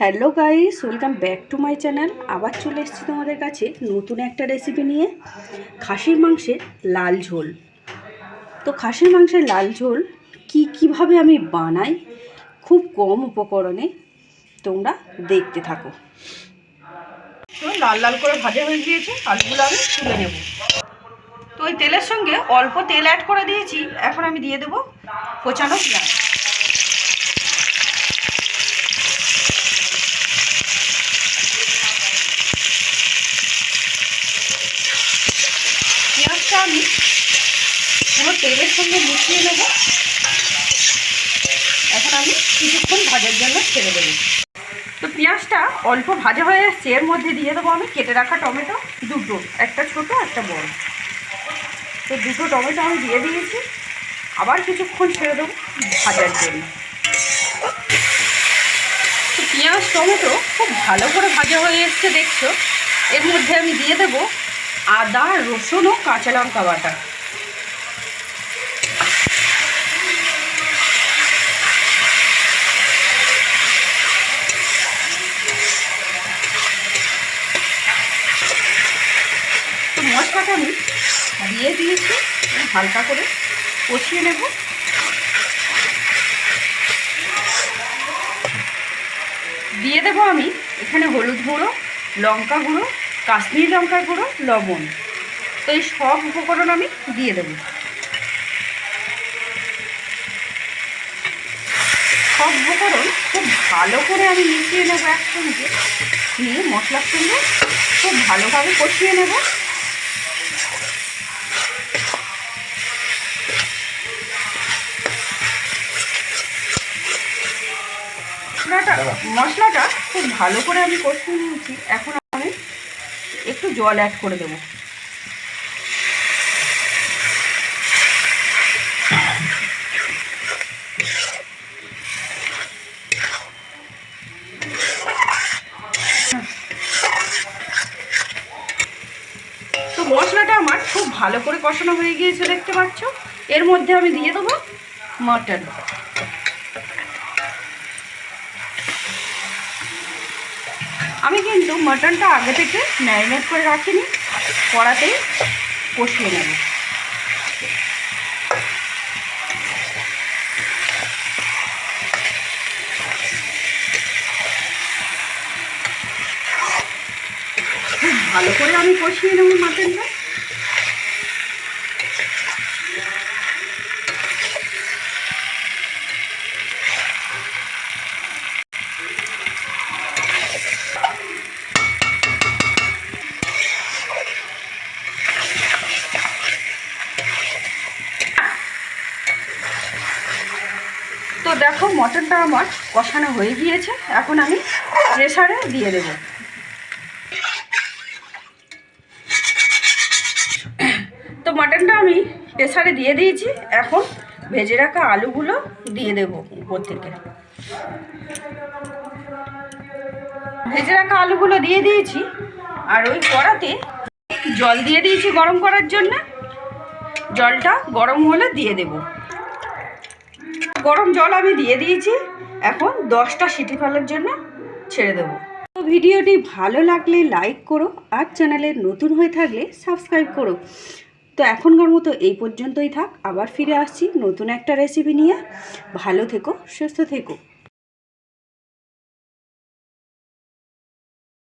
Hello guys, welcome back to my channel. আবার চলে এসেছি তোমাদের কাছে নতুন একটা রেসিপি নিয়ে। খাসির মাংসের লাল ঝোল। তো খাসির মাংসের লাল ঝোল কি কীভাবে আমি বানাই, খুব কম উপকরণে তোমরা দেখতে থাকো। লাল লাল করে ভাজা হয়ে গিয়েছে, আলুগুলো আমি তুলে নেব। তো ওই তেলের সঙ্গে অল্প তেল অ্যাড করে দিয়েছি, এখন আমি দিয়ে দেবো কোচানো পেঁয়াজ পেঁয়াজটা আমি পুরো তেলের সঙ্গে মিশিয়ে নেব। এখন আমি কিছুক্ষণ ভাজার জন্য ছেড়ে দেবো। তো পেঁয়াজটা অল্প ভাজা হয়ে এসছে এর মধ্যে দিয়ে দেবো আমি কেটে রাখা টমেটো, দুটো, একটা ছোট, একটা বড়। তো দুটো টমেটো আমি দিয়ে দিয়েছি, আবার কিছুক্ষণ ছেড়ে দেবো ভাজার জন্য। তো পেঁয়াজ, টমেটো খুব ভালো করে ভাজা হয়ে এসছে, দেখছ? এর মধ্যে আমি দিয়ে দেবো আদা, রসুন ও কাঁচা লঙ্কা বাটা। তো মশলাটা আমি দিয়ে দিয়েছি, হালকা করে কষিয়ে নেব। দিয়ে দেবো আমি এখানে হলুদ গুঁড়ো, লঙ্কা গুঁড়ো কাশ্মীরি লঙ্কার গুঁড়ো, লবণ। তো এই সব উপকরণ আমি দিয়ে দেবো। সব উপকরণ খুব ভালো করে আমি মিশিয়ে নেব একসঙ্গে। নিয়ে মশলার সঙ্গে খুব ভালোভাবে কষিয়ে নেব। মশলাটা খুব ভালো করে আমি কষিয়ে নিয়েছি। এখন একটু জল অ্যাড করে দেবো। তো মশলাটা আমার খুব ভালো করে কষানো হয়ে গিয়েছে, দেখতে পাচ্ছ? এর মধ্যে আমি দিয়ে দেবো মটন। আমি কিন্তু মাটনটা আগে থেকে ম্যারিনেট করে রাখিনি, কড়াতেই কষিয়ে নেব। খুব ভালো করে আমি কষিয়ে নেব মাটনটা তো দেখো মটনটা আমার কষানো হয়ে গিয়েছে। এখন আমি প্রেসারে দিয়ে দেব। তো মটনটা আমি প্রেসারে দিয়ে দিয়েছি। এখন ভেজে রাখা আলুগুলো দিয়ে দেব উপর থেকে। ভেজে রাখা আলুগুলো দিয়ে দিয়েছি। আর ওই কড়াতে জল দিয়ে দিয়েছি গরম করার জন্য। জলটা গরম হলে দিয়ে দেবো। গরম জল আমি দিয়ে দিয়েছি। এখন দশটা সিটি ফেলার জন্য ছেড়ে দেবো। তো ভিডিওটি ভালো লাগলে লাইক করো আর চ্যানেলে নতুন হয়ে থাকলে সাবস্ক্রাইব করো। তো এখনকার মতো এই পর্যন্তই থাক। আবার ফিরে আসছি নতুন একটা রেসিপি নিয়ে। ভালো থেকো, সুস্থ থেকো।